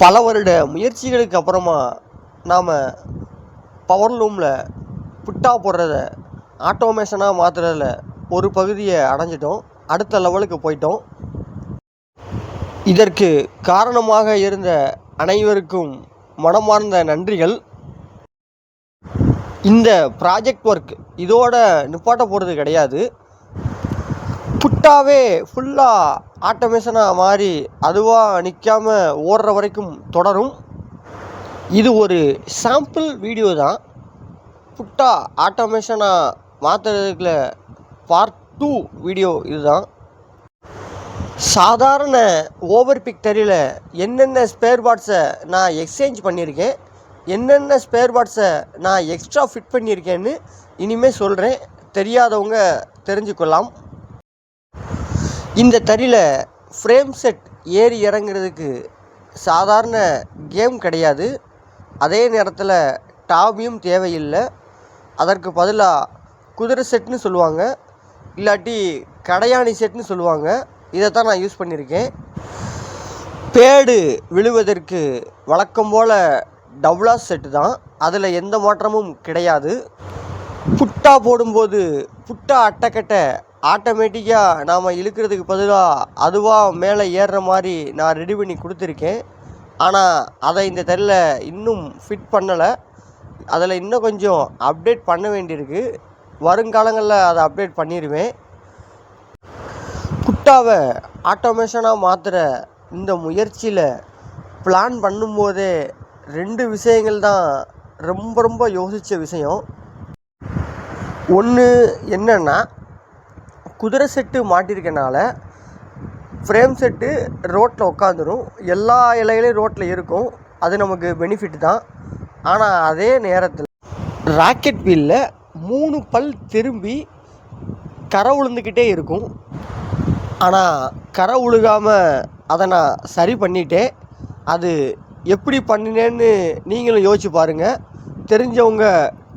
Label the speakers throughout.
Speaker 1: பல வருட முயற்சிகளுக்கு அப்புறமா நாம் பவர் லூமில் புட்டா போடுறத ஆட்டோமேஷனாக மாற்றுறதுல ஒரு பகுதியை அடைஞ்சிட்டோம். அடுத்த லெவலுக்கு போயிட்டோம். இதற்கு காரணமாக இருந்த அனைவருக்கும் மனமார்ந்த நன்றிகள். இந்த ப்ராஜெக்ட் ஒர்க் இதோட நிப்பாட்ட போகிறது கிடையாது. புட்டாவே ஃபுல்லாக ஆட்டோமேஷனாக மாறி அதுவாக நிற்காம ஓடுற வரைக்கும் தொடரும். இது ஒரு சாம்பிள் வீடியோ தான். புட்டா ஆட்டோமேஷனாக மாற்றுறதுக்குள்ள பார்ட் டூ வீடியோ இதுதான். சாதாரண ஓவர் பிக் தறியில் என்னென்ன ஸ்பேர் பார்ட்ஸை நான் எக்ஸ்சேஞ்ச் பண்ணியிருக்கேன் என்னென்ன ஸ்பேர் பார்ட்ஸை நான் எக்ஸ்ட்ரா ஃபிட் பண்ணியிருக்கேன்னு இனிமேல் சொல்கிறேன் தெரியாதவங்க தெரிஞ்சுக்கொள்ளலாம். இந்த தறியில் ஃப்ரேம் செட் ஏறி இறங்குறதுக்கு சாதாரண கேம் கிடையாது. அதே நேரத்தில் டாபியும் தேவையில்லை. அதற்கு பதிலாக குதிரை செட்னு சொல்லுவாங்க. இல்லாட்டி கடையாணி செட்னு சொல்லுவாங்க. இதை தான் நான் யூஸ் பண்ணியிருக்கேன் பேடு விழுவதற்கு வழக்கம் போல் டவுலா செட்டு தான். அதில் எந்த மாற்றமும் கிடையாது. புட்டா போடும்போது புட்டா அட்டைக்கட்டை ஆட்டோமேட்டிக்காக நாம் இழுக்கிறதுக்கு பதிலாக அதுவாக மேலே ஏறுற மாதிரி நான் ரெடி பண்ணி கொடுத்துருக்கேன். ஆனால் அதை இந்த தெருவில் இன்னும் ஃபிட் பண்ணலை. அதில் இன்னும் கொஞ்சம் அப்டேட் பண்ண வேண்டியிருக்கு. வருங்காலங்களில் அதை அப்டேட் பண்ணிடுவேன் குட்டாவை ஆட்டோமேஷனாக மாற்றுற இந்த முயற்சியில் பிளான் பண்ணும்போதே ரெண்டு விஷயங்கள் தான் ரொம்ப ரொம்ப யோசித்த விஷயம். ஒன்று என்னென்னா குதிரை செட்டு மாட்டியிருக்கனால ஃப்ரேம் செட்டு ரோட்டில் உட்காந்துரும் எல்லா இலைகளையும் ரோட்டில் இருக்கும். அது நமக்கு பெனிஃபிட் தான். ஆனால் அதே நேரத்தில் ராக்கெட் வீலில் மூணு பல் திரும்பி கரை உளுந்துக்கிட்டே இருக்கும். ஆனால் கரை உழுகாமல் அதை நான் சரி பண்ணிட்டேன். அது எப்படி பண்ணினேன்னு நீங்களும் யோசிச்சு பாருங்கள் தெரிஞ்சவங்க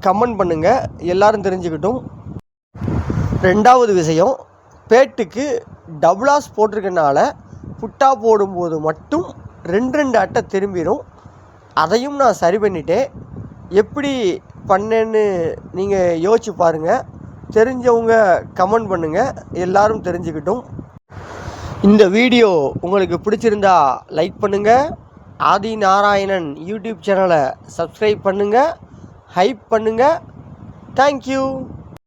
Speaker 1: கமெண்ட் பண்ணுங்கள் எல்லாரும் தெரிஞ்சுக்கிட்டும். ரெண்டாவது விஷயம் பேட்டுக்கு டபுளாஸ் போட்டிருக்கனால புட்டா போடும்போது மட்டும் ரெண்டு ரெண்டு அட்டை திரும்பிடும் அதையும் நான் சரி பண்ணிட்டேன். எப்படி பண்ணேன்னு நீங்கள் யோசிச்சு பாருங்கள் தெரிஞ்சவங்க கமெண்ட் பண்ணுங்கள் எல்லாரும் தெரிஞ்சுக்கிட்டும். இந்த வீடியோ உங்களுக்கு பிடிச்சிருந்தா லைக் பண்ணுங்கள் ஆதி நாராயணன் யூடியூப் சேனலை சப்ஸ்கிரைப் பண்ணுங்கள் ஹைப் பண்ணுங்கள் தேங்க்யூ